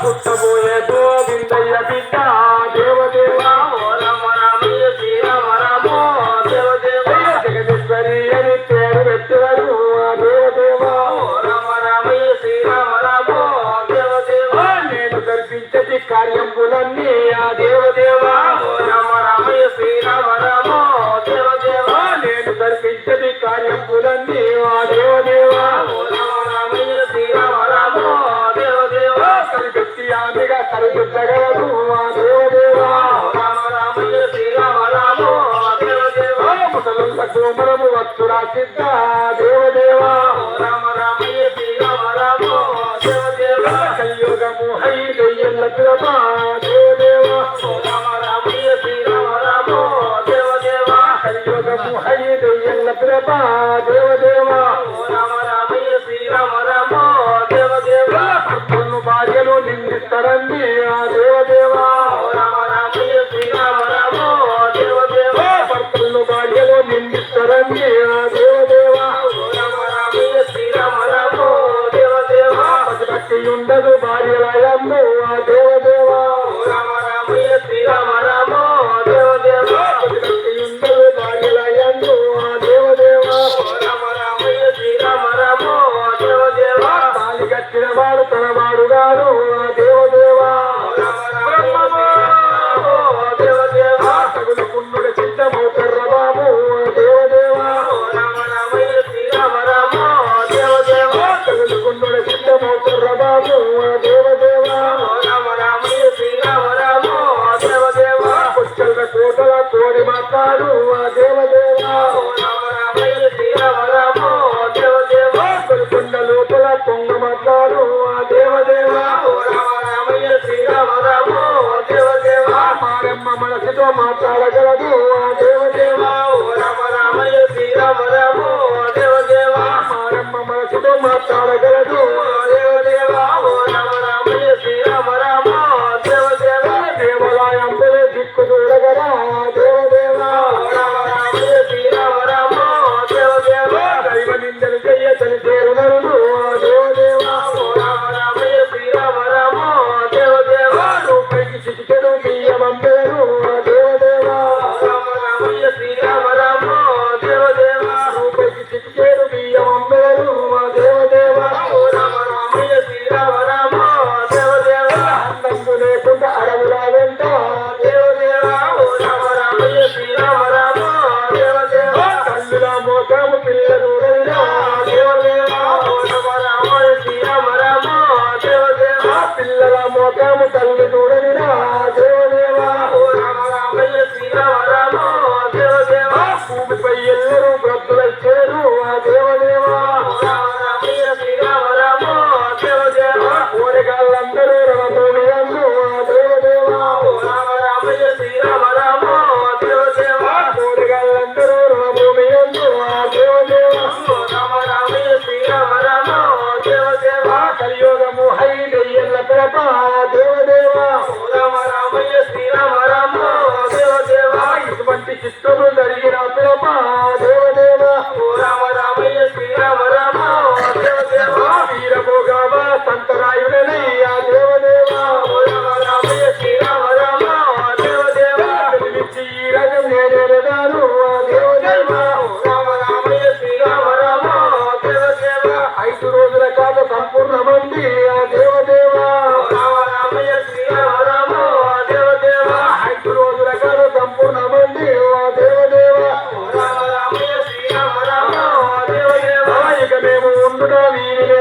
పుట్టబోయే గోవిందయ్య బిడ్డ దేవదేవా రమ రమయ్య శ్రీరామ రామో దేవదేవా జగదీశ్వరి అని పేరు పెట్టినారు. దేవదేవా రమ రమయ్య శ్రీరామ రామో దేవదేవా నేను కల్పించటి కార్యంబులన్నీ ఆ దేవదేవా రామయ్య దెయ్యన్న ప్రభా దేవదేవ రామ రామయ్య శ్రీరామ రామ దేవదేవ కొన్ని భార్యలు నిందిస్తారండి ఆ దేవదేవ. రామ రామయ్య శ్రీరామ రామ దేవదేవ ఆ దేవదేవ రామ రామయ్య శ్రీరామ రామ దేవదేవ ఉండదు భార్యలయము వాడు ఆ దేవదేవా కొండ లోపల పొంగ మాట్లాడు ఆ దేవదేవా మారమ్మ మనసుతో మాట్లాడగలదు. పిల్లల మోకము తల్లి చూడనిరా దేవదేవా రామయ్య శ్రీరామరామో దేవదేవా. భూమిపై ఎల్లరూ భక్తులైచ్చారు ఆ దేవదేవా. రామయ్య శ్రీరామరామో దేవదేవా. కోరికలందరూ రణభూమి అందు ఆ దేవదేవా. రామయ్య శ్రీరామరామో దేవదేవా. కోరికలందరూ రణభూమి అందు ఆ దేవదేవా. రామ రామయ్య శ్రీరామరామో దేవదేవా. కలియుగము Bye.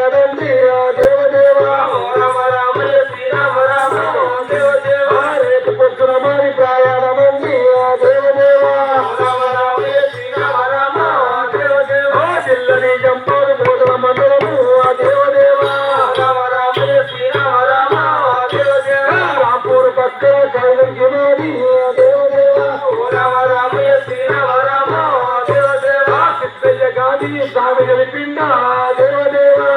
தேவன் ஆடிய சாமிகளுக்கு தேவதேவா.